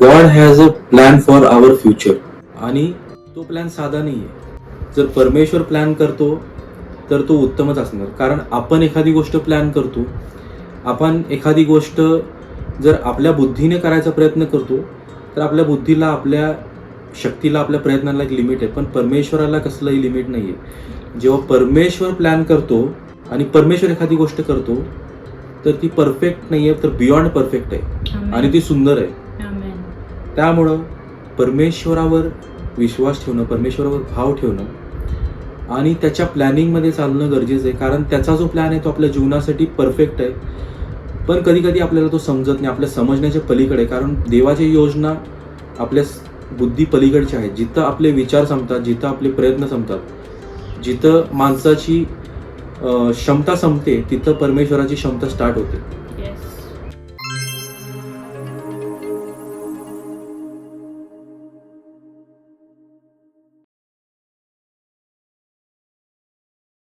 God has a plan for our future आणि तो plan साधा नाही आहे जर परमेश्वर प्लॅन करतो तर तो उत्तमच असणार. कारण आपण एखादी गोष्ट प्लॅन करतो आपण एखादी गोष्ट जर आपल्या बुद्धीने करायचा प्रयत्न करतो तर आपल्या बुद्धीला आपल्या शक्तीला आपल्या प्रयत्नाला एक लिमिट आहे. पण परमेश्वराला कसलंही लिमिट नाही आहे जेव्हा परमेश्वर प्लॅन करतो आणि परमेश्वर एखादी गोष्ट करतो तर ती परफेक्ट नाही आहे तर बियॉन्ड परफेक्ट आहे. आणि ती सुंदर आहे. त्यामुळं परमेश्वरावर विश्वास ठेवणं परमेश्वरावर भाव ठेवणं आणि त्याच्या प्लॅनिंगमध्ये चालणं गरजेचं आहे. कारण त्याचा जो प्लॅन आहे तो आपल्या जीवनासाठी परफेक्ट आहे. पण कधीकधी आपल्याला तो समजत नाही आपल्या समजण्याच्या पलीकडे कारण देवाची योजना आपल्या बुद्धी पलीकडच्या आहेत. जिथं आपले विचार संपतात जिथं आपले प्रयत्न संपतात जिथं माणसाची क्षमता संपते तिथं परमेश्वराची क्षमता स्टार्ट होते.